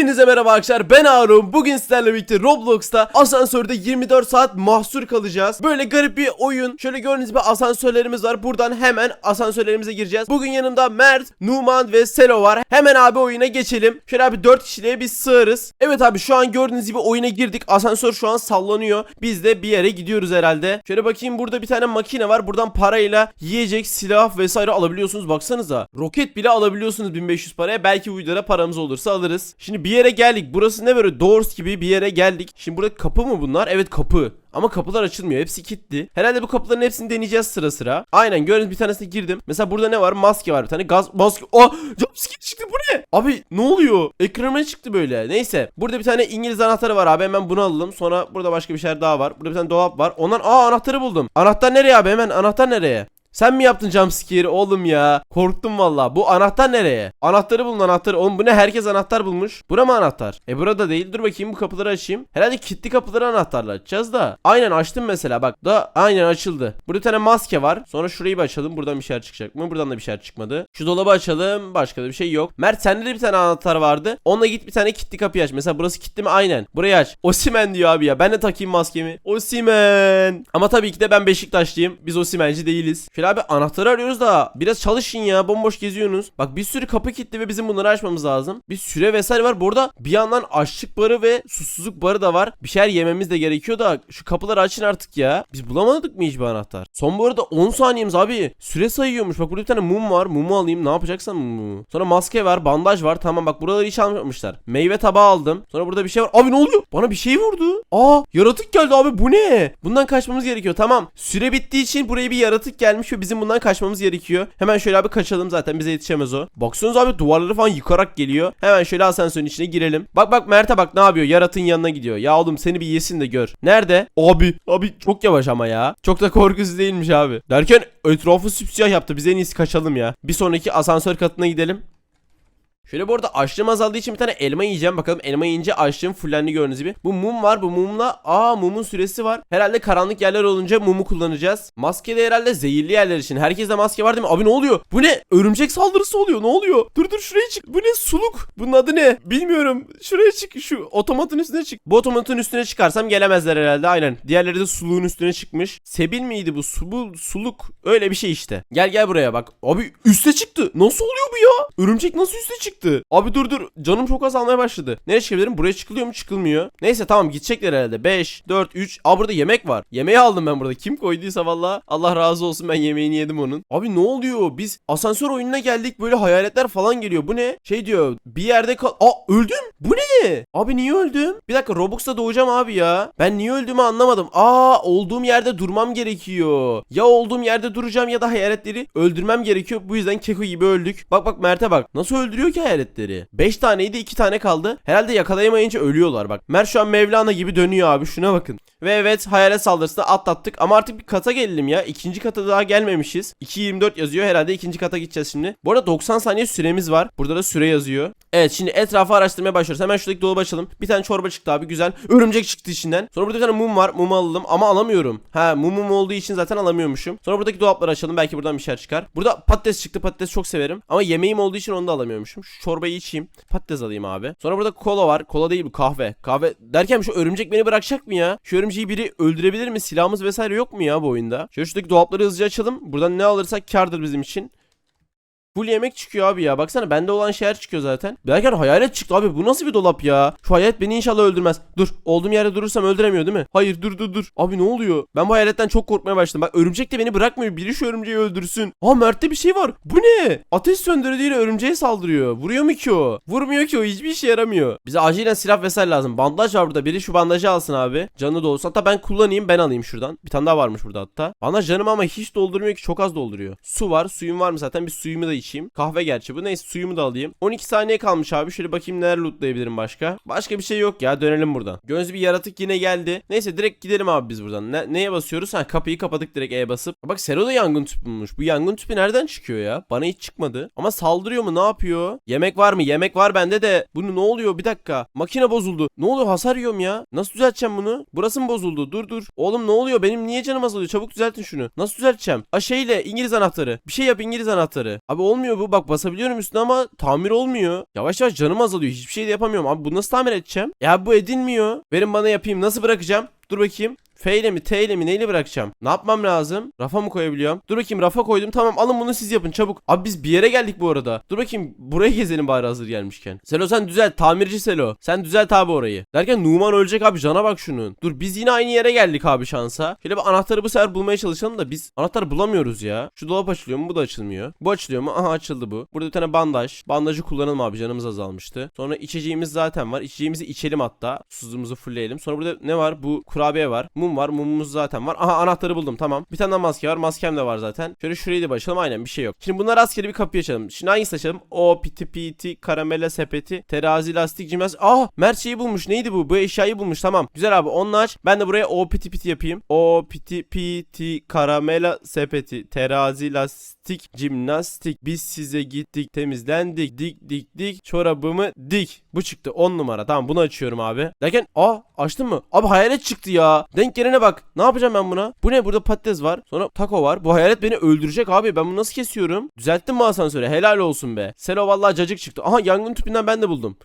Hepinize merhaba arkadaşlar. Ben Harun. Bugün sizlerle birlikte Roblox'ta asansörde 24 saat mahsur kalacağız. Böyle garip bir oyun. Şöyle gördüğünüz gibi asansörlerimiz var. Buradan hemen asansörlerimize gireceğiz. Bugün yanımda Mert, Numan ve Selo var. Hemen abi oyuna geçelim. Şöyle abi 4 kişiliğe biz sığarız. Evet abi şu an gördüğünüz gibi oyuna girdik. Asansör şu an sallanıyor. Biz de bir yere gidiyoruz herhalde. Şöyle bakayım burada bir tane makine var. Buradan parayla yiyecek, silah vesaire alabiliyorsunuz. Baksanıza. Roket bile alabiliyorsunuz 1500 paraya. Belki bu videoda paramız olursa alırız. Şimdi bir yere geldik burası ne böyle Doors gibi bir yere geldik Şimdi burada kapı mı bunlar? Evet kapı ama kapılar açılmıyor. Hepsi kilitli. Herhalde bu kapıların hepsini deneyeceğiz sıra sıra. Aynen gördüğünüz bir tanesine girdim. Mesela burada ne var? Maske var bir tane. Gaz maske. Oh! Jumpscare çıktı bu ne? Abi ne oluyor? Ekranıma çıktı böyle. Neyse. Burada bir tane İngiliz anahtarı var abi. Hemen bunu alalım. Sonra burada başka bir şeyler daha var. Burada bir tane dolap var. Ondan aa anahtarı buldum. Anahtar nereye abi? Hemen anahtar nereye? Sen mi yaptın jumpscare'i oğlum ya? Korktum valla. Bu anahtar nereye? Anahtarı bulun anahtarı. Oğlum bu ne? Herkes anahtar bulmuş. Bura mı anahtar? E burada değil. Dur bakayım bu kapıları açayım. Herhalde kilitli kapıları anahtarla açacağız da. Aynen açtım mesela bak. Da aynen açıldı. Burada bir tane maske var. Sonra şurayı bir açalım. Buradan bir şeyler çıkacak mı? Buradan da bir şeyler çıkmadı. Şu dolabı açalım. Başka da bir şey yok. Mert sende de bir tane anahtar vardı. Onunla git bir tane kilitli kapıyı aç. Mesela burası kilitli mi? Aynen. Burayı aç. Osimen diyor abi ya. Ben de takayım maskemi. Osimen. Ama tabii ki de ben Beşiktaşlıyım. Biz Osimenci değiliz. Şöyle abi anahtarı arıyoruz da biraz çalışın ya. Bomboş geziyorsunuz. Bak bir sürü kapı kilitli ve bizim bunları açmamız lazım. Bir süre vesaire var. Bu arada bir yandan açlık barı ve susuzluk barı da var. Bir şeyler yememiz de gerekiyor da şu kapıları açın artık ya. Biz bulamadık mı hiç bir anahtar? Son bu arada 10 saniyemiz abi. Süre sayıyormuş. Bak burada bir tane mum var. Mumu alayım. Ne yapacaksam mumu. Sonra maske var. Bandaj var. Tamam bak buraları hiç almamışlar. Meyve tabağı aldım. Sonra burada bir şey var. Abi ne oluyor? Bana bir şey vurdu. Aa yaratık geldi abi. Bu ne? Bundan kaçmamız gerekiyor. Tamam. Süre bittiği için buraya bir yaratık gelmiş ve bizim bundan kaçmamız gerekiyor. Hemen şöyle abi kaçalım zaten bize yetişemez o. Baksanıza abi duvarları falan yıkarak geliyor. Hemen şöyle asansörün içine girelim. Bak bak Mert'e bak ne yapıyor? Yaratığın yanına gidiyor. Ya oğlum seni bir yesin de gör. Nerede? Abi. Abi çok yavaş ama ya. Çok da korkusuz değilmiş abi. Derken etrafı süpsiyah yaptı. Biz en iyisi kaçalım ya. Bir sonraki asansör katına gidelim. Şöyle bu arada açlığım azaldığı için bir tane elma yiyeceğim. Bakalım elma yiyince açlığım fullendi gördüğünüz gibi. Bu mum var. Bu mumla aa mumun süresi var. Herhalde karanlık yerler olunca mumu kullanacağız. Maske de herhalde zehirli yerler için. Herkeste maske var değil mi? Abi ne oluyor? Bu ne? Örümcek saldırısı oluyor. Ne oluyor? Dur dur şuraya çık. Bu ne? Suluk. Bunun adı ne? Bilmiyorum. Şuraya çık. Şu otomatın üstüne çık. Bu otomatın üstüne çıkarsam gelemezler herhalde. Aynen. Diğerleri de suluğun üstüne çıkmış. Sebil miydi bu? Su, bu suluk. Öyle bir şey işte. Gel gel buraya bak. Abi üste çıktı. Nasıl oluyor bu ya? Örümcek nasıl üste çıktı? Abi dur dur. Canım çok azalmaya başladı. Nereye çıkabilirim? Buraya çıkılıyor mu? Çıkılmıyor. Neyse tamam gidecekler herhalde. 5, 4, 3. Aa burada yemek var. Yemeği aldım ben burada. Kim koyduysa valla Allah razı olsun ben yemeğini yedim onun. Abi ne oluyor? Biz asansör oyununa geldik. Böyle hayaletler falan geliyor. Bu ne? Şey diyor. Bir yerde kal... Aa öldüm. Bu ne? Abi niye öldüm? Bir dakika Robux'ta doğacağım abi ya. Ben niye öldüğümü anlamadım. Aa olduğum yerde durmam gerekiyor. Ya olduğum yerde duracağım ya da hayaletleri öldürmem gerekiyor. Bu yüzden Keko gibi öldük. Bak bak Mert'e bak. Nasıl öldürüyor ki hayaletleri? 5 taneydi 2 tane kaldı. Herhalde yakalayamayınca ölüyorlar bak. Mert şu an Mevlana gibi dönüyor abi şuna bakın. Ve evet hayalet saldırısını atlattık ama artık bir kata gelelim ya. İkinci kata daha gelmemişiz. 2.24 yazıyor herhalde ikinci kata gideceğiz şimdi. Bu arada 90 saniye süremiz var. Burada da süre yazıyor. Evet şimdi etrafı araştırmaya başlıyoruz. Hemen şuradaki dolabı açalım. Bir tane çorba çıktı abi güzel. Örümcek çıktı içinden. Sonra burada bir tane mum var. Mumu alalım ama alamıyorum. Ha mumum olduğu için zaten alamıyormuşum. Sonra buradaki dolapları açalım. Belki buradan bir şeyler çıkar. Burada patates çıktı. Patates çok severim. Ama yemeğim olduğu için onu da alamıyormuşum. Şu çorbayı içeyim. Patates alayım abi. Sonra burada kola var. Kola değil bu kahve. Kahve derken şu örümcek beni bırakacak mı ya? Şu örümceği biri öldürebilir mi? Silahımız vesaire yok mu ya bu oyunda? Şöyle şuradaki dolapları hızlıca açalım. Buradan ne alırsak kardır bizim için. Full yemek çıkıyor abi ya. Baksana bende olan şeyler çıkıyor zaten. Derken hayalet çıktı abi. Bu nasıl bir dolap ya? Şu hayalet beni inşallah öldürmez. Dur. Olduğum yerde durursam öldüremiyor değil mi? Hayır dur dur dur. Abi ne oluyor? Ben bu hayaletten çok korkmaya başladım. Bak örümcek de beni bırakmıyor. Biri şu örümceği öldürsün. Aa Mert'te bir şey var. Bu ne? Ateş söndürücüyle örümceğe saldırıyor. Vuruyor mu ki o? Vurmuyor ki o. Hiçbir işe yaramıyor. Bize acilen silah vesaire lazım. Bandaj var burada. Biri şu bandajı alsın abi. Canı dolsun. Hatta ben kullanayım. Ben alayım şuradan. Bir tane daha varmış burada hatta. Bandaj canım ama hiç doldurmuyor ki. Çok az dolduruyor. Su var. Suyum var mı zaten? Bir suyumu da içeyim. Kahve gerçi bu. Neyse suyumu da alayım. 12 saniye kalmış abi. Şöyle bakayım neler lootlayabilirim başka. Başka bir şey yok ya. Dönelim buradan. Göz bir yaratık yine geldi. Neyse direkt gidelim abi biz buradan. Ne, neye basıyoruz? Ha kapıyı kapadık direkt E'ye basıp. Bak Sero da yangın tüpü bulmuş. Bu yangın tüpü nereden çıkıyor ya? Bana hiç çıkmadı. Ama saldırıyor mu? Ne yapıyor? Yemek var mı? Yemek var bende de. Bunu ne oluyor? Bir dakika. Makine bozuldu. Ne oluyor? Hasar yiyorum ya. Nasıl düzelteceğim bunu? Burası mı bozuldu? Dur dur. Oğlum ne oluyor? Benim niye canım azalıyor? Çabuk düzeltin şunu. Nasıl düzelteceğim? A şeyle İngiliz anahtarı. Bir şey yap İngiliz anahtarı. Abi olmuyor bu. Bak basabiliyorum üstüne ama tamir olmuyor. Yavaş yavaş canım azalıyor. Hiçbir şey de yapamıyorum. Abi bu nasıl tamir edeceğim? Ya bu edilmiyor. Verin bana yapayım. Nasıl bırakacağım? Dur bakayım. F ile mi T ile mi neyle bırakacağım? Ne yapmam lazım? Rafa mı koyabiliyorum? Dur bakayım rafa koydum. Tamam alın bunu siz yapın çabuk. Abi biz bir yere geldik bu arada. Dur bakayım buraya gezelim bari hazır gelmişken. Selo sen düzelt. Tamirci Selo. Sen düzelt abi orayı. Derken Numan ölecek abi cana bak şunun. Dur biz yine aynı yere geldik abi şansa. Şöyle bir anahtarı bu sefer bulmaya çalışalım da biz anahtar bulamıyoruz ya. Şu dolap açılıyor mu? Bu da açılmıyor. Bu açılıyor mu? Aha açıldı bu. Burada bir tane bandaj. Bandajı kullanalım abi canımız azalmıştı. Sonra içeceğimiz zaten var. İçeceğimizi içelim hatta. Susuzluğumuzu fullleyelim. Sonra burada ne var? Bu kurabiye var. Mum var. Mumumuz zaten var. Aha anahtarı buldum tamam. Bir tane daha maske var. Maskem de var zaten. Şöyle şurayı da başlayalım. Aynen bir şey yok. Şimdi bunlar rastgele bir kapıyı açalım. Şimdi hangisini açalım? O piti piti karamele sepeti terazi lastik cimnaz. Ah Mert bulmuş. Neydi bu? Bu eşyayı bulmuş. Tamam. Güzel abi. Onu aç. Ben de buraya o piti piti yapayım. O piti piti karamela sepeti terazi lastik cimnastik. Biz size gittik temizlendik. Dik dik dik. Çorabımı dik. Bu çıktı 10 numara. Tamam bunu açıyorum abi. Derken aa açtın mı? Abi hayalet çıktı ya. Denk gelene bak. Ne yapacağım ben buna? Bu ne? Burada patates var. Sonra taco var. Bu hayalet beni öldürecek abi. Ben bunu nasıl kesiyorum? Düzelttin mi asansörü? Helal olsun be. Selo vallahi cacık çıktı. Aha yangın tüpünden ben de buldum.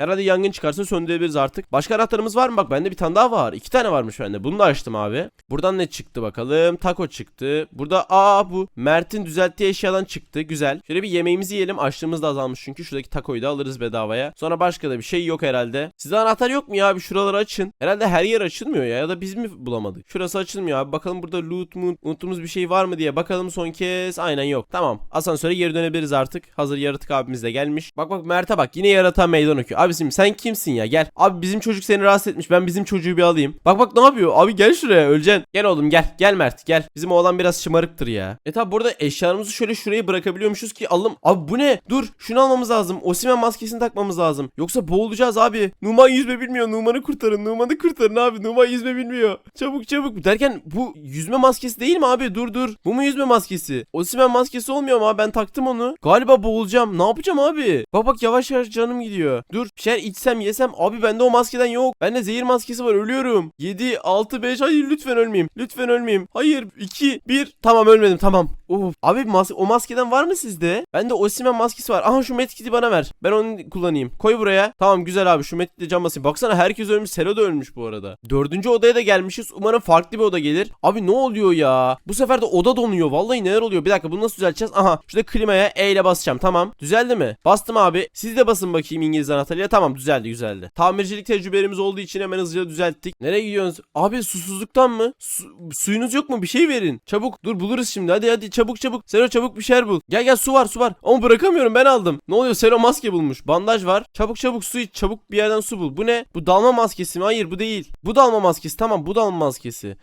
Herhalde yangın çıkarsa söndürebiliriz artık. Başka anahtarımız var mı? Bak bende bir tane daha var. İki tane varmış bende. Bunu da açtım abi. Buradan ne çıktı bakalım? Taco çıktı. Burada aa bu Mert'in düzelttiği eşyadan çıktı. Güzel. Şöyle bir yemeğimizi yiyelim. Açlığımız da azalmış çünkü. Şuradaki takoyu da alırız bedavaya. Sonra başka da bir şey yok herhalde. Size anahtar yok mu ya? Bir şuraları açın. Herhalde her yer açılmıyor ya. Ya da biz mi bulamadık? Şurası açılmıyor abi. Bakalım burada loot mu unuttuğumuz bir şey var mı diye. Bakalım son kez. Aynen yok. Tamam. Asansöre geri dönebiliriz artık. Hazır yaratık abimiz de gelmiş. Bak bak Mert'e bak. Yine yaratan meydan okuyor. Abicim sen kimsin ya? Gel. Abi bizim çocuk seni rahatsız etmiş. Ben bizim çocuğu bir alayım. Bak bak ne yapıyor? Abi gel şuraya. Öleceksin. Gel oğlum gel. Gel Mert gel. Bizim oğlan biraz şımarıktır ya. E tabi burada eşyalarımızı şöyle şuraya bırakabiliyormuşuz ki alalım. Abi bu ne? Dur şunu almamız lazım. Osimen maskesini takmamız lazım. Yoksa boğulacağız abi. Numan yüzme bilmiyor. Numan'ı kurtarın. Numan'ı kurtarın abi. Numan yüzme bilmiyor. Çabuk çabuk. Derken bu yüzme maskesi değil mi abi? Dur dur. Bu mu yüzme maskesi? Osimen maskesi olmuyor ama ben taktım onu. Galiba boğulacağım. Ne yapacağım abi? Bak bak yavaş yavaş canım gidiyor. Dur bir şeyler içsem yesem. Abi bende o maskeden yok. Bende zehir maskesi var. Ölüyorum. 7, 6, 5. Hayır lütfen ölmeyeyim. Lütfen ölmeyeyim. Hayır 2, 1. Tamam ölmedim tamam. Of. Abi mas o maskeden var mı sizde? Bende Osimen maskesi var. Aha şu medkit'i bana ver. Ben onu kullanayım. Koy buraya. Tamam güzel abi şu medkit'le can basayım. Baksana herkes ölmüş. Selo da ölmüş bu arada. Dördüncü odaya da gelmişiz. Umarım farklı bir oda gelir. Abi ne oluyor ya? Bu sefer de oda donuyor. Vallahi neler oluyor? Bir dakika bunu nasıl düzelteceğiz? Aha şurada klimaya E ile basacağım. Tamam. Düzeldi mi? Bastım abi. Siz de basın bakayım İngiliz anahtarıyla. Tamam düzeldi güzeldi. Tamircilik tecrübelerimiz olduğu için hemen hızlıca düzelttik. Nereye gidiyorsunuz? Abi susuzluktan mı? Su- suyunuz yok mu? Bir şey verin. Çabuk. Dur buluruz şimdi. Hadi hadi çabuk çabuk. Selo çabuk bir şeyler bul. Gel gel su var su var. Ama bırakamıyorum ben aldım. Ne oluyor? Selo maske bulmuş. Bandaj var. Çabuk çabuk su iç. Çabuk bir yerden su bul. Bu ne? Bu dalma maskesi mi? Hayır bu değil. Bu dalma maskesi. Tamam bu dalma maskesi.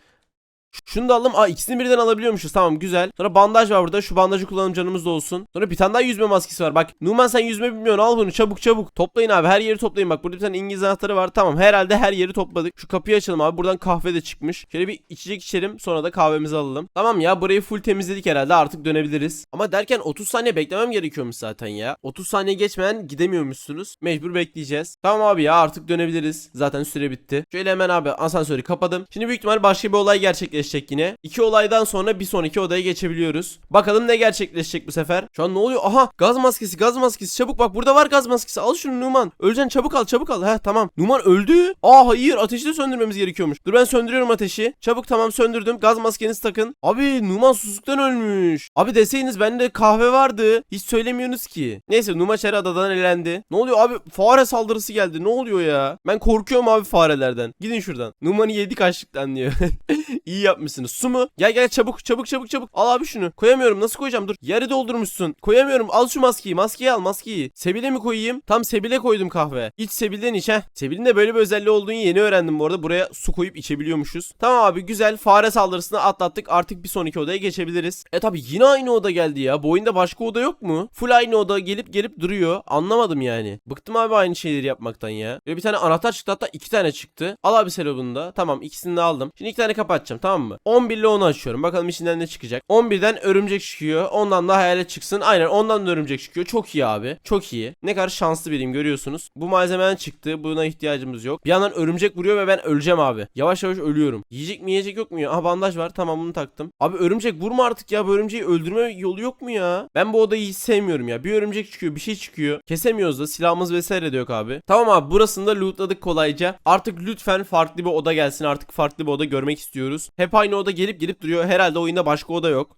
Şunu da alalım. Aa ikisini birden alabiliyormuşuz. Tamam güzel. Sonra bandaj var burada. Şu bandajı kullanalım canımız da olsun. Sonra bir tane daha yüzme maskesi var. Bak Numan sen yüzme bilmiyorsun. Al bunu çabuk çabuk. Toplayın abi. Her yeri toplayın. Bak burada bir tane İngiliz anahtarı var. Tamam herhalde her yeri topladık. Şu kapıyı açalım abi. Buradan kahve de çıkmış. Şöyle bir içecek içelim. Sonra da kahvemizi alalım. Tamam ya burayı full temizledik herhalde. Artık dönebiliriz. Ama derken 30 saniye beklemem gerekiyormuş zaten ya. 30 saniye geçmeden gidemiyormuşsunuz. Mecbur bekleyeceğiz. Tamam abi ya artık dönebiliriz. Zaten süre bitti. Şöyle hemen abi asansörü kapadım. Şimdi büyük ihtimal başka bir olay gerçekleşecek yine. İki olaydan sonra bir sonraki odaya geçebiliyoruz. Bakalım ne gerçekleşecek bu sefer. Şu an ne oluyor? Aha gaz maskesi gaz maskesi çabuk bak burada var gaz maskesi. Al şunu Numan. Öleceksin çabuk al çabuk al. Heh tamam. Numan öldü. Aa hayır ateşi de söndürmemiz gerekiyormuş. Dur ben söndürüyorum ateşi. Çabuk tamam söndürdüm. Gaz maskenizi takın. Abi Numan susuzluktan ölmüş. Abi deseyiniz bende kahve vardı. Hiç söylemiyorsunuz ki. Neyse Numan Şer adadan elendi. Ne oluyor abi? Fare saldırısı geldi. Ne oluyor ya? Ben korkuyorum abi farelerden. Gidin şuradan. Numan'ı yedik açlıktan diyor. İyi yapmışsınız. Su mu? Gel gel çabuk çabuk çabuk çabuk. Al abi şunu. Koyamıyorum. Nasıl koyacağım? Dur. Yarı doldurmuşsun. Koyamıyorum. Al şu maskeyi. Maskeyi al maskeyi. Sebile mi koyayım? Tam sebile koydum kahve. İç sebilden iç heh. Sebilin de böyle bir özelliği olduğunu yeni öğrendim bu arada. Buraya su koyup içebiliyormuşuz. Tamam abi güzel. Fare saldırısını atlattık. Artık bir sonraki odaya geçebiliriz. E tabi yine aynı oda geldi ya. Bu oyunda başka oda yok mu? Full aynı oda gelip gelip duruyor. Anlamadım yani. Bıktım abi aynı şeyleri yapmaktan ya. Ve bir tane anahtar çıktı hatta iki tane çıktı. Al abi Selo bunu da. Tamam ikisini de aldım. Şimdi iki tane kapatacağım tamam tamam mı? 11 ile 10'u açıyorum. Bakalım içinden ne çıkacak. 11'den örümcek çıkıyor. Ondan da hayalet çıksın. Aynen ondan da örümcek çıkıyor. Çok iyi abi. Çok iyi. Ne kadar şanslı biriyim görüyorsunuz. Bu malzemeden çıktı. Buna ihtiyacımız yok. Bir yandan örümcek vuruyor ve ben öleceğim abi. Yavaş yavaş ölüyorum. Yiyecek mi yiyecek yok mu ya? Aha bandaj var. Tamam bunu taktım. Abi örümcek vurma artık ya. Bu örümceği öldürme yolu yok mu ya? Ben bu odayı hiç sevmiyorum ya. Bir örümcek çıkıyor. Bir şey çıkıyor. Kesemiyoruz da. Silahımız vesaire de yok abi. Tamam abi burasını da lootladık kolayca. Artık lütfen farklı bir oda gelsin. Artık farklı bir oda görmek istiyoruz. Hep aynı oda gelip gelip duruyor. Herhalde oyunda başka oda yok.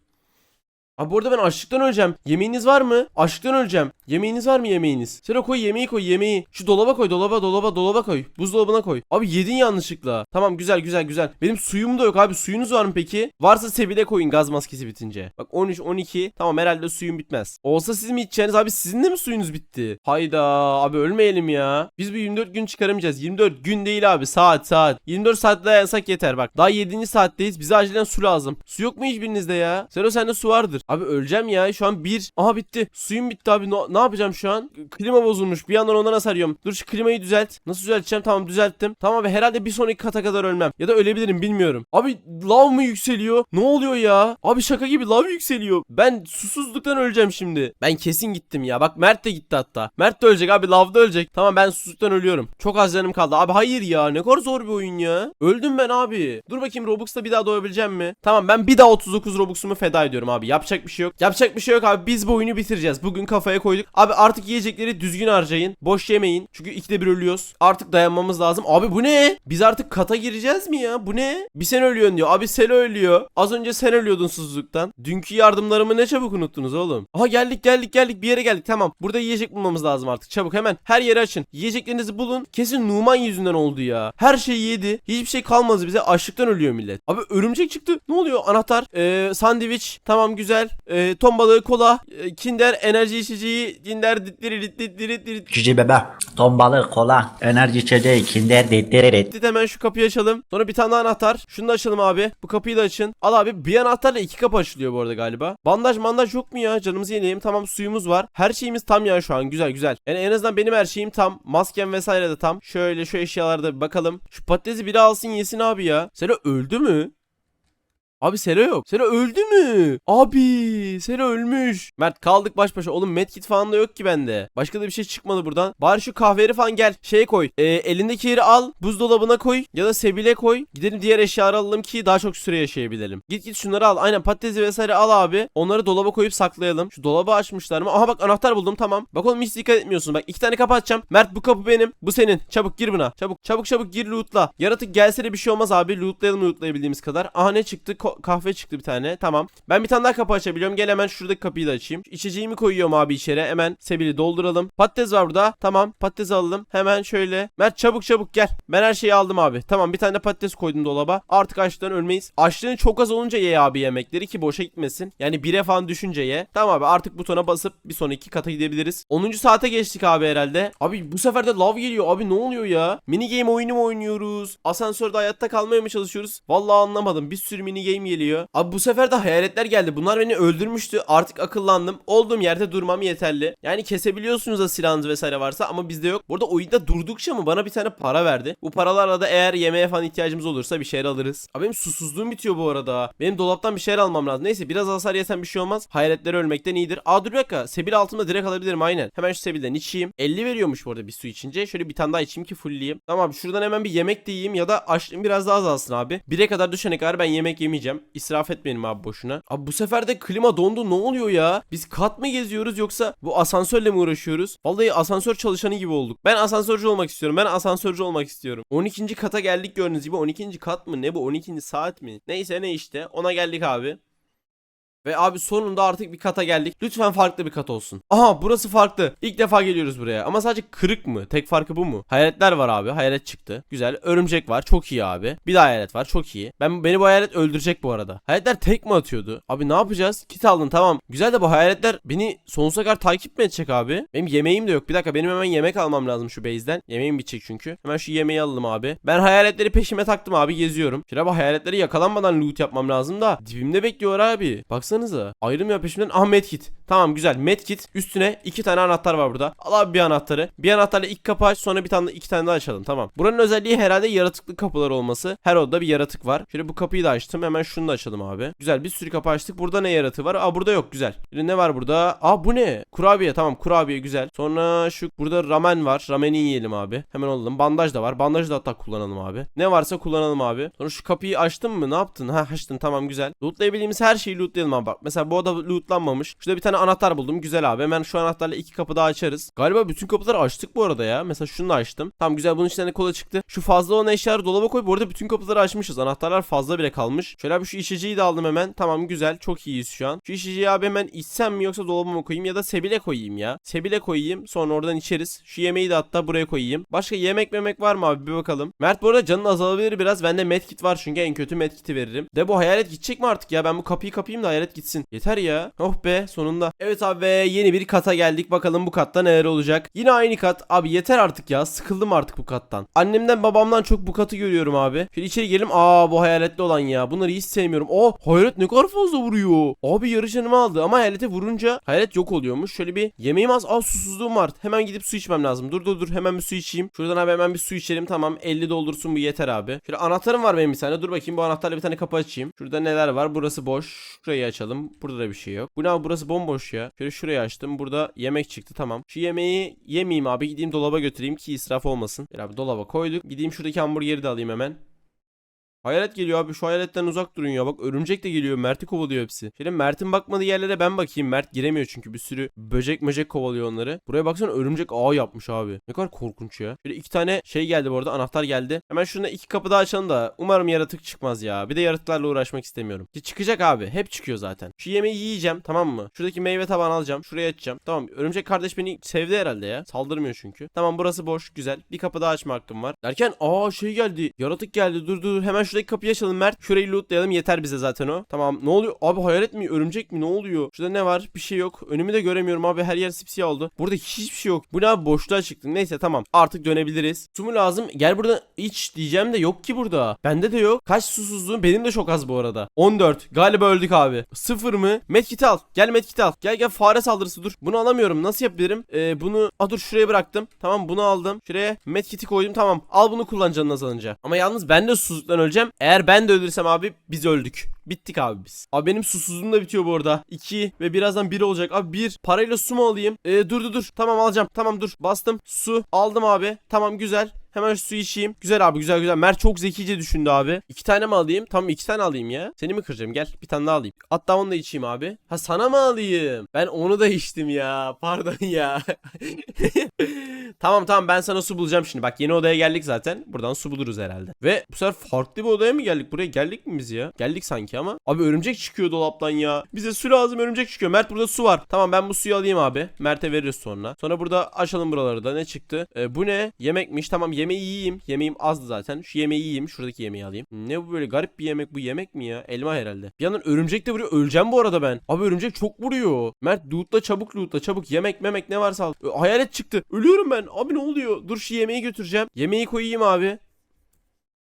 Abi bu arada ben açlıktan öleceğim. Yemeğiniz var mı? Açlıktan öleceğim. Yemeğiniz var mı yemeğiniz? Sen koy yemeği koy yemeği. Şu dolaba koy dolaba dolaba dolaba koy. Buzdolabına koy. Abi yedin yanlışlıkla. Tamam güzel güzel güzel. Benim suyum da yok abi. Suyunuz var mı peki? Varsa sebile koyun gaz maskesi bitince. Bak 13 12. Tamam herhalde suyum bitmez. Olsa siz mi içeceğiniz abi? Sizin de mi suyunuz bitti? Hayda abi ölmeyelim ya. Biz bu 24 gün çıkaramayacağız. 24 gün değil abi. Saat saat. 24 saat dayansak yeter bak. Daha 7. saatteyiz. Bize acilen su lazım. Su yok mu hiçbirinizde ya? Sero sende su vardır. Abi öleceğim ya. Şu an bir. Aha bitti. Suyum bitti abi. No- ne yapacağım şu an? Klima bozulmuş. Bir yandan ondan sarıyorum. Dur şu klimayı düzelt. Nasıl düzelteceğim? Tamam düzelttim. Tamam abi herhalde bir sonraki kata kadar ölmem. Ya da ölebilirim bilmiyorum. Abi lav mı yükseliyor? Ne oluyor ya? Abi şaka gibi lav yükseliyor. Ben susuzluktan öleceğim şimdi. Ben kesin gittim ya. Bak Mert de gitti hatta. Mert de ölecek abi. Lavda ölecek. Tamam ben susuzluktan ölüyorum. Çok az canım kaldı. Abi hayır ya. Ne kadar zor bir oyun ya. Öldüm ben abi. Dur bakayım Robux'ta bir daha doğabileceğim mi? Tamam ben bir daha 39 Robux'umu feda ediyorum abi. Yapacak bir şey yok. Yapacak bir şey yok abi. Biz bu oyunu bitireceğiz. Bugün kafaya koyduk. Abi artık yiyecekleri düzgün harcayın. Boş yemeyin. Çünkü ikide bir ölüyoruz. Artık dayanmamız lazım. Abi bu ne? Biz artık kata gireceğiz mi ya? Bu ne? Bir sen ölüyorsun diyor. Abi sen ölüyor. Az önce sen ölüyordun susuzluktan. Dünkü yardımlarımı ne çabuk unuttunuz oğlum. Aha geldik geldik geldik bir yere geldik. Tamam. Burada yiyecek bulmamız lazım artık. Çabuk hemen her yeri açın. Yiyeceklerinizi bulun. Kesin Numan yüzünden oldu ya. Her şeyi yedi. Hiçbir şey kalmadı bize. Açlıktan ölüyor millet. Abi örümcek çıktı. Ne oluyor? Anahtar. Ee, sandviç. Tamam güzel. Ee, ton balığı kola. Ee, kinder enerji içeceği. Kinder Cici bebe, ton balığı, kola, enerji içeceği, kinder, diddirit. Dit hemen şu kapıyı açalım. Sonra bir tane daha anahtar. Şunu da açalım abi. Bu kapıyı da açın. Al abi. Bir anahtarla iki kapı açılıyor bu arada galiba. Bandaj mandaj yok mu ya? Canımızı yenileyim. Tamam suyumuz var. Her şeyimiz tam ya şu an. Güzel güzel. Yani en azından benim her şeyim tam. Maskem vesaire de tam. Şöyle şu eşyalarda bir bakalım. Şu patatesi biri alsın yesin abi ya. Selo öldü mü? Abi Selo yok. Selo öldü mü? Abi Selo ölmüş. Mert kaldık baş başa. Oğlum medkit falan da yok ki bende. Başka da bir şey çıkmadı buradan. Bari şu kahveri falan gel. Şey koy. Ee, elindeki yeri al. Buzdolabına koy. Ya da sebile koy. Gidelim diğer eşyaları alalım ki daha çok süre yaşayabilelim. Git git şunları al. Aynen patatesi vesaire al abi. Onları dolaba koyup saklayalım. Şu dolabı açmışlar mı? Aha bak anahtar buldum tamam. Bak oğlum hiç dikkat etmiyorsun. Bak iki tane kapı açacağım. Mert bu kapı benim. Bu senin. Çabuk gir buna. Çabuk çabuk çabuk gir lootla. Yaratık gelse de bir şey olmaz abi. Lootlayalım lootlayabildiğimiz kadar. Aha ne çıktı? Ko- kahve çıktı bir tane. Tamam. Ben bir tane daha kapı açabiliyorum. Gel hemen şuradaki kapıyı da açayım. İçeceğimi koyuyorum abi içeri. Hemen sebili dolduralım. Patates var burada. Tamam. Patates alalım. Hemen şöyle. Mert çabuk çabuk gel. Ben her şeyi aldım abi. Tamam bir tane de patates koydum dolaba. Artık açlıktan ölmeyiz. Açlığın çok az olunca ye abi yemekleri ki boşa gitmesin. Yani bire falan düşünce ye. Tamam abi artık butona basıp bir sonraki kata gidebiliriz. 10. saate geçtik abi herhalde. Abi bu sefer de lav geliyor. Abi ne oluyor ya? Mini game oyunu mu oynuyoruz? Asansörde hayatta kalmaya mı çalışıyoruz? Vallahi anlamadım. Bir sürü mini game geliyor. Abi bu sefer de hayaletler geldi. Bunlar beni öldürmüştü. Artık akıllandım. Olduğum yerde durmam yeterli. Yani kesebiliyorsunuz da silahınız vesaire varsa ama bizde yok. Burada oyunda durdukça mı bana bir tane para verdi. Bu paralarla da eğer yemeğe falan ihtiyacımız olursa bir şeyler alırız. Abi benim susuzluğum bitiyor bu arada. Benim dolaptan bir şeyler almam lazım. Neyse biraz hasar yesem bir şey olmaz. Hayaletleri ölmekten iyidir. Aa dur bir dakika. Sebil altımda direkt alabilirim aynen. Hemen şu sebilden içeyim. 50 veriyormuş bu arada bir su içince. Şöyle bir tane daha içeyim ki fullleyeyim. Tamam abi şuradan hemen bir yemek de yiyeyim ya da açlığım biraz daha azalsın abi. Bire kadar düşene kadar ben yemek yemeyeceğim. İsraf etmeyelim abi boşuna. Abi bu sefer de klima dondu ne oluyor ya? Biz kat mı geziyoruz yoksa bu asansörle mi uğraşıyoruz? Vallahi asansör çalışanı gibi olduk. Ben asansörcü olmak istiyorum. Ben asansörcü olmak istiyorum. 12. kata geldik gördüğünüz gibi. 12. kat mı? Ne bu? 12. saat mi? Neyse ne işte. Ona geldik abi. Ve abi sonunda artık bir kata geldik. Lütfen farklı bir kat olsun. Aha burası farklı. İlk defa geliyoruz buraya. Ama sadece kırık mı? Tek farkı bu mu? Hayaletler var abi. Hayalet çıktı. Güzel. Örümcek var. Çok iyi abi. Bir daha hayalet var. Çok iyi. Ben beni bu hayalet öldürecek bu arada. Hayaletler tek mi atıyordu? Abi ne yapacağız? Kit aldın tamam. Güzel de bu hayaletler beni sonsuza kadar takip mi edecek abi? Benim yemeğim de yok. Bir dakika benim hemen yemek almam lazım şu base'den. Yemeğim bitecek çünkü. Hemen şu yemeği alalım abi. Ben hayaletleri peşime taktım abi. Geziyorum. Şuraya bu hayaletleri yakalanmadan loot yapmam lazım da. Dibimde bekliyor abi. Baksanıza. Ayrılmıyor peşimden. Ah medkit. Tamam güzel. Medkit üstüne iki tane anahtar var burada. Al abi bir anahtarı. Bir anahtarla ilk kapı aç sonra bir tane iki tane daha açalım. Tamam. Buranın özelliği herhalde yaratıklı kapılar olması. Her odada bir yaratık var. Şöyle bu kapıyı da açtım. Hemen şunu da açalım abi. Güzel bir sürü kapı açtık. Burada ne yaratığı var? Aa burada yok. Güzel. Şimdi ne var burada? Aa bu ne? Kurabiye. Tamam kurabiye güzel. Sonra şu burada ramen var. Rameni yiyelim abi. Hemen alalım. Bandaj da var. Bandaj da hatta kullanalım abi. Ne varsa kullanalım abi. Sonra şu kapıyı açtın mı? Ne yaptın? Ha açtın. Tamam güzel. Lootlayabildiğimiz her şeyi lootlayalım abi. Bak mesela bu oda lootlanmamış. Şurada bir tane anahtar buldum. Güzel abi. Hemen şu anahtarla iki kapı daha açarız. Galiba bütün kapıları açtık bu arada ya. Mesela şunu da açtım. Tamam güzel bunun içinden de kola çıktı. Şu fazla olan eşyaları dolaba koy. Bu arada bütün kapıları açmışız. Anahtarlar fazla bile kalmış. Şöyle abi şu içeceği de aldım hemen. Tamam güzel. Çok iyiyiz şu an. Şu içeceği abi hemen içsem mi yoksa dolaba mı koyayım ya da sebile koyayım ya. Sebile koyayım. Sonra oradan içeriz. Şu yemeği de hatta buraya koyayım. Başka yemek memek var mı abi bir bakalım. Mert bu arada canın azalabilir biraz. Bende medkit var çünkü en kötü medkiti veririm. De bu hayalet gidecek mi artık ya? Ben bu kapıyı kapayım da hayalet gitsin. Yeter ya. Oh be sonunda. Evet abi yeni bir kata geldik. Bakalım bu katta neler olacak. Yine aynı kat. Abi yeter artık ya. Sıkıldım artık bu kattan. Annemden babamdan çok bu katı görüyorum abi. Şöyle içeri girelim. Aa bu hayaletli olan ya. Bunları hiç sevmiyorum. Oh hayalet ne kadar fazla vuruyor. Abi yarı canımı aldı ama hayalete vurunca hayalet yok oluyormuş. Şöyle bir yemeğim az. Aa susuzluğum var. Hemen gidip su içmem lazım. Dur dur dur hemen bir su içeyim. Şuradan abi hemen bir su içelim. Tamam 50 doldursun bu yeter abi. Şöyle anahtarım var benim bir tane. Dur bakayım bu anahtarla bir tane kapı açayım. Şurada neler var? Burası boş. Şurayı açalım. Burada da bir şey yok. Bu ne abi burası bomboş ya. Şöyle şurayı açtım. Burada yemek çıktı tamam. Şu yemeği yemeyeyim abi. Gideyim dolaba götüreyim ki israf olmasın. Bir abi dolaba koyduk. Gideyim şuradaki hamburgeri de alayım hemen. Hayalet geliyor abi şu hayaletten uzak durun ya bak örümcek de geliyor Mert'i kovalıyor hepsi. Şöyle Mert'in bakmadığı yerlere ben bakayım Mert giremiyor çünkü bir sürü böcek möcek kovalıyor onları. Buraya baksana örümcek ağ yapmış abi. Ne kadar korkunç ya. Şöyle iki tane şey geldi bu arada anahtar geldi. Hemen şuna iki kapı daha açalım da umarım yaratık çıkmaz ya. Bir de yaratıklarla uğraşmak istemiyorum. Ki çıkacak abi hep çıkıyor zaten. Şu yemeği yiyeceğim tamam mı? Şuradaki meyve tabağını alacağım şuraya açacağım. Tamam örümcek kardeş beni sevdi herhalde ya. Saldırmıyor çünkü. Tamam burası boş güzel. Bir kapı daha açma hakkım var. Derken aa şey geldi. Yaratık geldi dur dur hemen şuradaki kapıyı açalım Mert. Şurayı lootlayalım yeter bize zaten o. Tamam ne oluyor? Abi hayalet mi? Örümcek mi? Ne oluyor? Şurada ne var? Bir şey yok. Önümü de göremiyorum abi. Her yer sipsiyah oldu. Burada hiçbir şey yok. Bu ne abi? Boşluğa çıktı. Neyse tamam. Artık dönebiliriz. Su mu lazım? Gel burada iç diyeceğim de yok ki burada. Bende de yok. Kaç susuzluğum? Benim de çok az bu arada. 14. Galiba öldük abi. Sıfır mı? Medkit al. Gel medkit al. Gel gel fare saldırısı dur. Bunu alamıyorum. Nasıl yapabilirim? Ee, bunu... Aa dur şuraya bıraktım. Tamam bunu aldım. Şuraya medkiti koydum. Tamam. Al bunu kullan canın azalınca. Ama yalnız ben de susuzluktan öleceğim. Eğer ben de ölürsem abi biz öldük. Bittik abi biz. Abi benim susuzluğum da bitiyor bu arada. 2 ve birazdan 1 olacak. Abi 1 parayla su mu alayım? Ee, dur dur dur. Tamam alacağım. Tamam dur. Bastım. Su aldım abi. Tamam güzel. Hemen şu su içeyim. Güzel abi güzel güzel. Mert çok zekice düşündü abi. İki tane mi alayım? Tamam iki tane alayım ya. Seni mi kıracağım? Gel bir tane daha alayım. Hatta onu da içeyim abi. Ha sana mı alayım? Ben onu da içtim ya. Pardon ya. tamam tamam ben sana su bulacağım şimdi. Bak yeni odaya geldik zaten. Buradan su buluruz herhalde. Ve bu sefer farklı bir odaya mı geldik? Buraya geldik mi biz ya? Geldik sanki ama. Abi örümcek çıkıyor dolaptan ya. Bize su lazım örümcek çıkıyor. Mert burada su var. Tamam ben bu suyu alayım abi. Mert'e veririz sonra. Sonra burada açalım buraları da. Ne çıktı? Ee, bu ne? Yemekmiş. Tamam yemeği yiyeyim. Yemeğim azdı zaten. Şu yemeği yiyeyim. Şuradaki yemeği alayım. Ne bu böyle garip bir yemek. Bu yemek mi ya? Elma herhalde. Bir yandan örümcek de vuruyor. Öleceğim bu arada ben. Abi örümcek çok vuruyor. Mert lootla çabuk lootla çabuk. Yemek memek ne varsa al. Hayalet çıktı. Ölüyorum ben. Abi ne oluyor? Dur şu yemeği götüreceğim. Yemeği koyayım abi.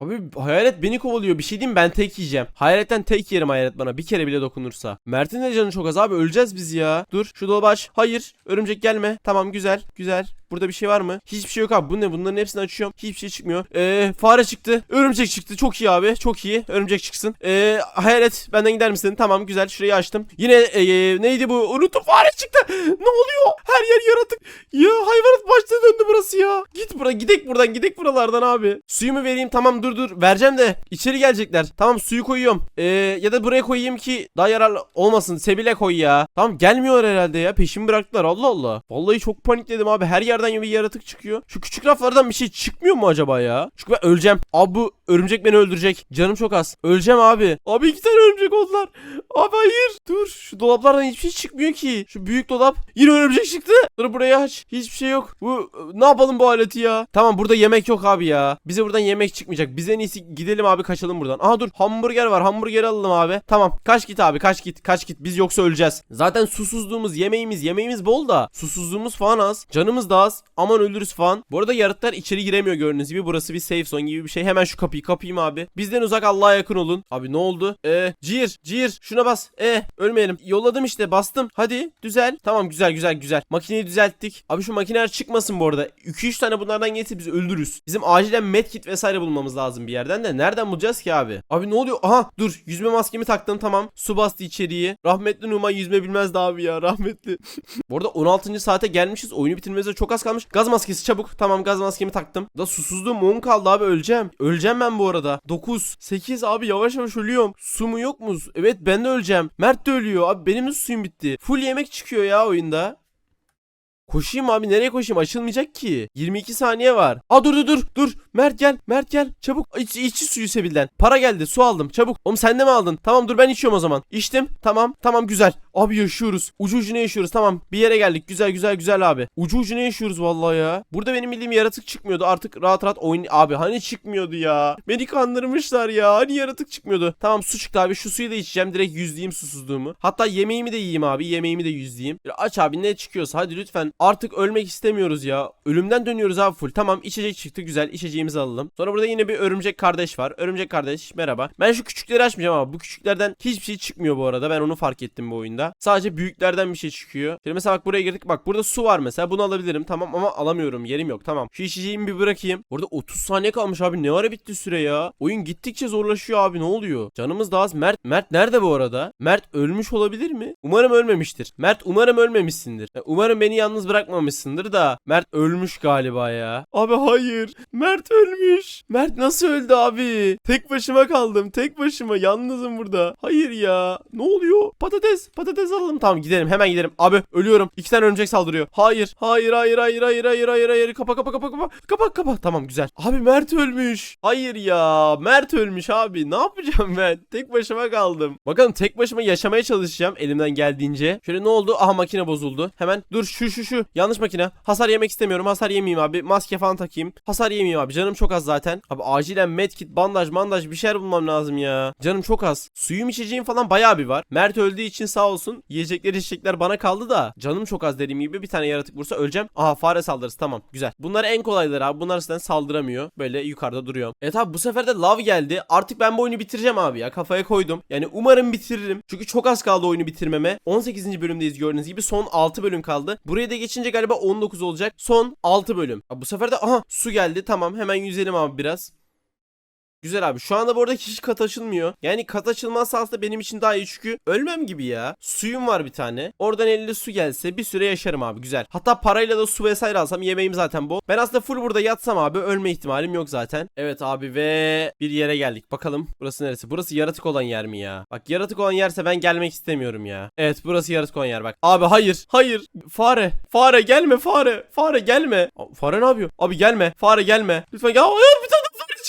Abi hayalet beni kovalıyor. Bir şey diyeyim ben tek yiyeceğim. Hayaletten tek yerim hayalet bana. Bir kere bile dokunursa. Mert'in de canı çok az abi. Öleceğiz biz ya. Dur şu dolabı aç. Hayır. Örümcek gelme. Tamam güzel. Güzel. Burada bir şey var mı? Hiçbir şey yok abi. Bu ne? Bunların hepsini açıyorum. Hiçbir şey çıkmıyor. Ee, fare çıktı. Örümcek çıktı. Çok iyi abi. Çok iyi. Örümcek çıksın. Ee, hayalet benden gider misin? Tamam güzel. Şurayı açtım. Yine ee, neydi bu? Unuttum. Fare çıktı. Ne oluyor? Her yer yaratık. Ya hayvanat başta döndü burası ya. Git bura. Gidek buradan. Gidek buralardan abi. Suyumu vereyim. Tamam dur dur. Vereceğim de. içeri gelecekler. Tamam suyu koyuyorum. Ee, ya da buraya koyayım ki daha yararlı olmasın. Sebile koy ya. Tamam gelmiyorlar herhalde ya. Peşimi bıraktılar. Allah Allah. Vallahi çok panikledim abi. Her yerden bir yaratık çıkıyor. Şu küçük raflardan bir şey çıkmıyor mu acaba ya? Çünkü ben öleceğim. Abi bu örümcek beni öldürecek. Canım çok az. Öleceğim abi. Abi iki tane örümcek oldular. Abi hayır. Dur. Şu dolaplardan hiçbir şey çıkmıyor ki. Şu büyük dolap. Yine örümcek çıktı. Dur burayı aç. Hiçbir şey yok. Bu ne yapalım bu aleti ya? Tamam burada yemek yok abi ya. Bize buradan yemek çıkmayacak. Biz en iyisi gidelim abi kaçalım buradan. Aha dur hamburger var. Hamburgeri alalım abi. Tamam. Kaç git abi kaç git. Kaç git. Biz yoksa öleceğiz. Zaten susuzluğumuz yemeğimiz yemeğimiz bol da. Susuzluğumuz falan az. Canımız da az. Aman ölürüz falan. Bu arada yaratıklar içeri giremiyor gördüğünüz gibi. Burası bir safe zone gibi bir şey. Hemen şu kapıyı kapayım abi. Bizden uzak Allah'a yakın olun. Abi ne oldu? Ee, cir cir şuna bas. E ölmeyelim. Yolladım işte bastım. Hadi düzel. Tamam güzel güzel güzel. Makineyi düzelttik. Abi şu makineler çıkmasın bu arada. 2-3 tane bunlardan getir bizi öldürürüz. Bizim acilen medkit vesaire bulmamız lazım bir yerden de. Nereden bulacağız ki abi? Abi ne oluyor? Aha dur yüzme maskemi taktım tamam. Su bastı içeriye. Rahmetli Numan yüzme bilmezdi abi ya rahmetli. bu arada 16. saate gelmişiz. Oyunu bitirmemize çok az kalmış. Gaz maskesi çabuk. Tamam gaz maskemi taktım. Da susuzluğum 10 kaldı abi öleceğim. Öleceğim ben bu arada. 9, 8 abi yavaş yavaş ölüyorum. Su mu yok mu? Evet ben de öleceğim. Mert de ölüyor. Abi benim de suyum bitti. Full yemek çıkıyor ya oyunda. Koşayım abi nereye koşayım açılmayacak ki. 22 saniye var. Aa dur dur dur dur. Mert gel Mert gel çabuk. İç, içi suyu sebilden. Para geldi su aldım çabuk. Oğlum sen de mi aldın? Tamam dur ben içiyorum o zaman. İçtim tamam tamam güzel. Abi yaşıyoruz. Ucu ucuna yaşıyoruz tamam. Bir yere geldik güzel güzel güzel abi. Ucu ucuna yaşıyoruz vallahi ya. Burada benim bildiğim yaratık çıkmıyordu. Artık rahat rahat oyun... Abi hani çıkmıyordu ya. Beni kandırmışlar ya. Hani yaratık çıkmıyordu. Tamam su çıktı abi. Şu suyu da içeceğim. Direkt yüzleyeyim susuzluğumu. Hatta yemeğimi de yiyeyim abi. Yemeğimi de yüzleyeyim. Aç abi ne çıkıyorsa hadi lütfen. Artık ölmek istemiyoruz ya. Ölümden dönüyoruz abi full. Tamam içecek çıktı güzel. içeceğimizi alalım. Sonra burada yine bir örümcek kardeş var. Örümcek kardeş merhaba. Ben şu küçükleri açmayacağım ama bu küçüklerden hiçbir şey çıkmıyor bu arada. Ben onu fark ettim bu oyunda. Sadece büyüklerden bir şey çıkıyor. Şimdi mesela bak buraya girdik. Bak burada su var mesela. Bunu alabilirim tamam ama alamıyorum. Yerim yok tamam. Şu içeceğimi bir bırakayım. Burada 30 saniye kalmış abi. Ne ara bitti süre ya? Oyun gittikçe zorlaşıyor abi. Ne oluyor? Canımız daha az. Mert Mert nerede bu arada? Mert ölmüş olabilir mi? Umarım ölmemiştir. Mert umarım ölmemişsindir. Ya, Umarım beni yalnız bırakmamışsındır da Mert ölmüş galiba ya. Abi hayır. Mert ölmüş. Mert nasıl öldü abi? Tek başıma kaldım. Tek başıma. Yalnızım burada. Hayır ya. Ne oluyor? Patates. Patates alalım. Tamam gidelim. Hemen gidelim. Abi ölüyorum. İki tane örümcek saldırıyor. Hayır. Hayır hayır hayır hayır hayır hayır hayır. Kapa kapa kapa kapa. Kapa kapa. Tamam güzel. Abi Mert ölmüş. Hayır ya. Mert ölmüş abi. Ne yapacağım ben? Tek başıma kaldım. Bakalım tek başıma yaşamaya çalışacağım elimden geldiğince. Şöyle ne oldu? Aha makine bozuldu. Hemen dur şu şu şu. Yanlış makine. Hasar yemek istemiyorum. Hasar yemeyeyim abi. Maske falan takayım. Hasar yemeyeyim abi. Canım çok az zaten. Abi acilen medkit, bandaj, bandaj bir şeyler bulmam lazım ya. Canım çok az. Suyum içeceğim falan bayağı bir var. Mert öldüğü için sağ olsun. Yiyecekler içecekler bana kaldı da. Canım çok az dediğim gibi bir tane yaratık vursa öleceğim. Aha fare saldırısı tamam güzel. Bunlar en kolayları abi. Bunlar sizden saldıramıyor. Böyle yukarıda duruyorum. Evet abi bu sefer de lav geldi. Artık ben bu oyunu bitireceğim abi ya. Kafaya koydum. Yani umarım bitiririm. Çünkü çok az kaldı oyunu bitirmeme. 18. bölümdeyiz gördüğünüz gibi. Son 6 bölüm kaldı. Buraya da geçince galiba 19 olacak. Son 6 bölüm. Bu sefer de aha su geldi. Tamam hemen yüzelim abi biraz. Güzel abi. Şu anda bu arada hiç kat açılmıyor. Yani kat açılmazsa aslında benim için daha iyi çünkü ölmem gibi ya. Suyum var bir tane. Oradan 50 su gelse bir süre yaşarım abi. Güzel. Hatta parayla da su vesaire alsam yemeğim zaten bol. Ben aslında full burada yatsam abi ölme ihtimalim yok zaten. Evet abi ve bir yere geldik. Bakalım burası neresi? Burası yaratık olan yer mi ya? Bak yaratık olan yerse ben gelmek istemiyorum ya. Evet burası yaratık olan yer bak. Abi hayır. Hayır. Fare. Fare gelme fare. Fare gelme. Fare ne yapıyor? Abi gelme. Fare gelme. Lütfen gel. Aa, bir tane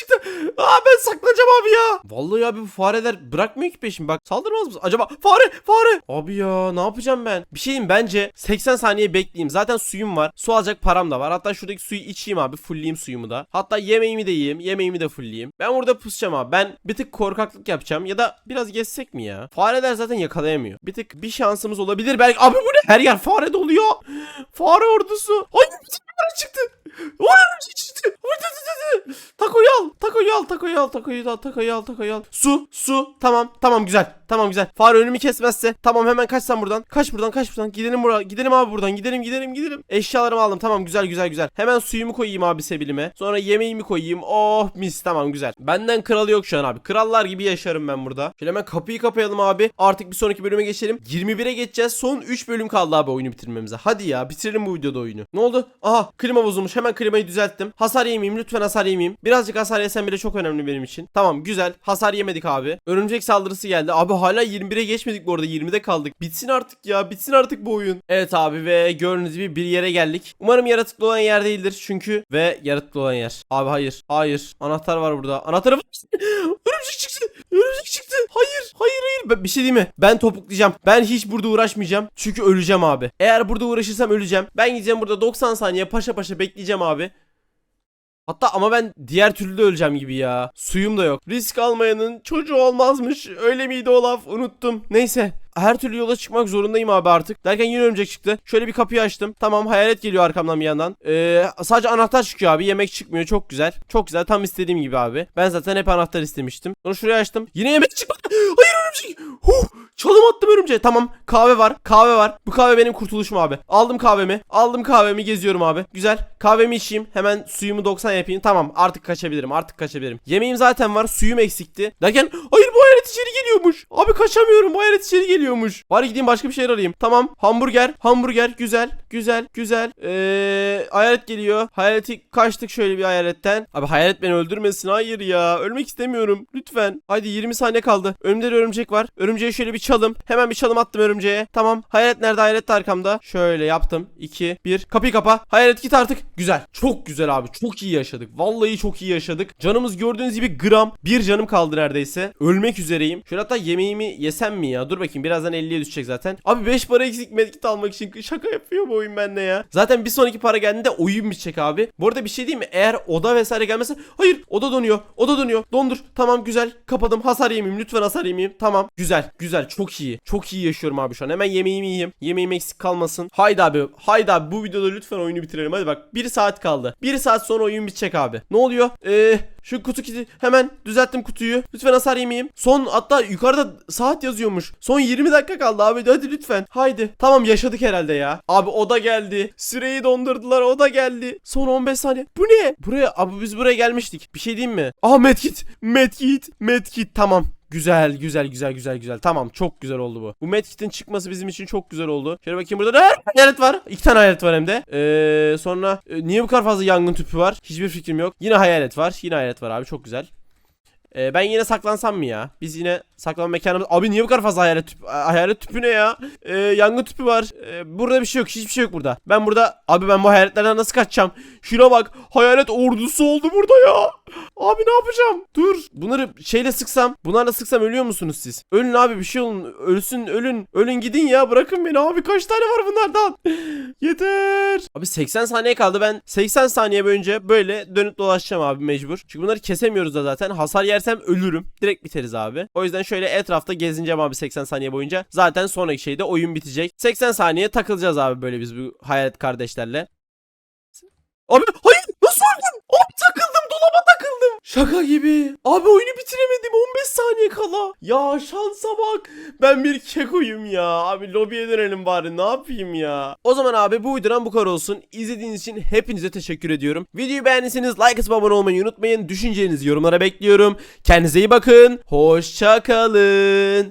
çıktı. Aa ben saklanacağım abi ya. Vallahi abi bu fareler bırakmıyor ki peşimi. Bak saldırmaz mısın? Acaba fare fare. Abi ya ne yapacağım ben? Bir şeyim bence 80 saniye bekleyeyim. Zaten suyum var. Su alacak param da var. Hatta şuradaki suyu içeyim abi. Fullleyeyim suyumu da. Hatta yemeğimi de yiyeyim. Yemeğimi de fullleyeyim. Ben burada pusacağım abi. Ben bir tık korkaklık yapacağım. Ya da biraz geçsek mi ya? Fareler zaten yakalayamıyor. Bir tık bir şansımız olabilir. Belki abi bu ne? Her yer fare doluyor. Fare ordusu. Fare çıktı. Şey. Takoyu al. Takoyu al. Takoyu al. Takoyu al. Takoyu al. Takoyu al. Su. Su. Tamam. Tamam güzel. Tamam güzel. Fare önümü kesmezse. Tamam hemen kaç sen buradan. Kaç buradan. Kaç buradan. Gidelim buraya. Gidelim abi buradan. Gidelim gidelim gidelim. Eşyalarımı aldım. Tamam güzel güzel güzel. Hemen suyumu koyayım abi sebilime. Sonra yemeğimi koyayım. Oh mis. Tamam güzel. Benden kralı yok şu an abi. Krallar gibi yaşarım ben burada. Şöyle hemen kapıyı kapayalım abi. Artık bir sonraki bölüme geçelim. 21'e geçeceğiz. Son 3 bölüm kaldı abi oyunu bitirmemize. Hadi ya bitirelim bu videoda oyunu. Ne oldu? Aha klima bozulmuş. Hemen klimayı düzelttim. Hasar yemeyeyim. Lütfen hasar yemeyeyim. Birazcık hasar yesem bile çok önemli benim için. Tamam güzel. Hasar yemedik abi. Örümcek saldırısı geldi. Abi hala 21'e geçmedik bu arada. 20'de kaldık. Bitsin artık ya. Bitsin artık bu oyun. Evet abi ve gördüğünüz gibi bir yere geldik. Umarım yaratıklı olan yer değildir çünkü. Ve yaratıklı olan yer. Abi hayır. Hayır. Anahtar var burada. Anahtarı Örümcek çıktı. Örümcek çıktı. Hayır. Hayır hayır. Bir şey diyeyim mi? Ben topuklayacağım. Ben hiç burada uğraşmayacağım. Çünkü öleceğim abi. Eğer burada uğraşırsam öleceğim. Ben gideceğim burada 90 saniye paşa paşa bekleyeceğim abi. Hatta ama ben diğer türlü de öleceğim gibi ya. Suyum da yok. Risk almayanın çocuğu olmazmış. Öyle miydi o laf? Unuttum. Neyse. Her türlü yola çıkmak zorundayım abi artık. Derken yine örümcek çıktı. Şöyle bir kapıyı açtım. Tamam hayalet geliyor arkamdan bir yandan. Ee, sadece anahtar çıkıyor abi. Yemek çıkmıyor. Çok güzel. Çok güzel. Tam istediğim gibi abi. Ben zaten hep anahtar istemiştim. Sonra şuraya açtım. Yine yemek çıkmadı. Hayır. Huh. Çalım attım örümceğe. Tamam. Kahve var. Kahve var. Bu kahve benim kurtuluşum abi. Aldım kahvemi. Aldım kahvemi geziyorum abi. Güzel. Kahvemi içeyim. Hemen suyumu 90 yapayım. Tamam. Artık kaçabilirim. Artık kaçabilirim. Yemeğim zaten var. Suyum eksikti. Derken hayır bu hayalet içeri geliyormuş. Abi kaçamıyorum. Bu hayalet içeri geliyormuş. Bari gideyim başka bir şeyler arayayım. Tamam. Hamburger. Hamburger. Güzel. Güzel. Güzel. Eee hayalet geliyor. Hayaleti kaçtık şöyle bir hayaletten. Abi hayalet beni öldürmesin. Hayır ya. Ölmek istemiyorum. Lütfen. Haydi 20 saniye kaldı. Önümde de örümcek var. Örümceğe şöyle bir çalım. Hemen bir çalım attım örümceğe. Tamam. Hayalet nerede? Hayalet de arkamda. Şöyle yaptım. 2 1 Kapıyı kapa. Hayalet git artık. Güzel. Çok güzel abi. Çok iyi yaşadık. Vallahi çok iyi yaşadık. Canımız gördüğünüz gibi gram. Bir canım kaldı neredeyse. Ölmek üzereyim. Şöyle hatta yemeğimi yesem mi ya? Dur bakayım. Birazdan 50'ye düşecek zaten. Abi 5 para eksik medkit almak için şaka yapıyor bu oyun bende ya. Zaten bir sonraki para geldiğinde oyun bitecek abi. Bu arada bir şey diyeyim mi? Eğer oda vesaire gelmezse hayır oda donuyor. Oda donuyor. Dondur. Tamam güzel. Kapadım. Hasar yemeyeyim. Lütfen hasar yemeyeyim. Tamam. Güzel. Güzel. Çok iyi. Çok iyi yaşıyorum abi şu an. Hemen yemeğimi yiyeyim. Yemeğim eksik kalmasın. Haydi abi. Haydi abi. Bu videoda lütfen oyunu bitirelim. Hadi bak. 1 saat kaldı. 1 saat sonra oyun bitecek abi. Ne oluyor? Eee şu kutu kiti hemen düzelttim kutuyu. Lütfen hasar yemeyeyim. Son hatta yukarıda saat yazıyormuş. Son 20 dakika kaldı abi. Hadi lütfen. Haydi. Tamam yaşadık herhalde ya. Abi o da geldi. Süreyi dondurdular. O da geldi. Son 15 saniye. Bu ne? Buraya abi biz buraya gelmiştik. Bir şey diyeyim mi? Aa medkit. Medkit. Medkit. Tamam. Güzel güzel güzel güzel güzel. Tamam çok güzel oldu bu. Bu medkit'in çıkması bizim için çok güzel oldu. Şöyle bakayım burada da hayalet var. İki tane hayalet var hem de. Ee, sonra e, niye bu kadar fazla yangın tüpü var? Hiçbir fikrim yok. Yine hayalet var. Yine hayalet var abi çok güzel. Ee, ben yine saklansam mı ya? Biz yine saklanma mekanımız... Abi niye bu kadar fazla hayalet tüpü? Hayalet tüpü ne ya? Ee, yangın tüpü var. Ee, burada bir şey yok. Hiçbir şey yok burada. Ben burada... Abi ben bu hayaletlerden nasıl kaçacağım? Şuna bak. Hayalet ordusu oldu burada ya. Abi ne yapacağım? Dur. Bunları şeyle sıksam. Bunlarla sıksam ölüyor musunuz siz? Ölün abi bir şey olun. Ölsün ölün. Ölün gidin ya. Bırakın beni abi. Kaç tane var bunlardan? Yeter. Abi 80 saniye kaldı. Ben 80 saniye boyunca böyle dönüp dolaşacağım abi mecbur. Çünkü bunları kesemiyoruz da zaten. Hasar yersem ölürüm. Direkt biteriz abi. O yüzden şöyle etrafta gezineceğim abi 80 saniye boyunca. Zaten sonraki şeyde oyun bitecek. 80 saniye takılacağız abi böyle biz bu hayalet kardeşlerle. Abi hayır öldüm? Abi takıldım dolaba takıldım. Şaka gibi. Abi oyunu bitiremedim 15 saniye kala. Ya şansa bak. Ben bir kekoyum ya. Abi lobiye dönelim bari ne yapayım ya. O zaman abi bu videodan bu kadar olsun. İzlediğiniz için hepinize teşekkür ediyorum. Videoyu beğendiyseniz like atıp abone olmayı unutmayın. Düşüncelerinizi yorumlara bekliyorum. Kendinize iyi bakın. Hoşça kalın.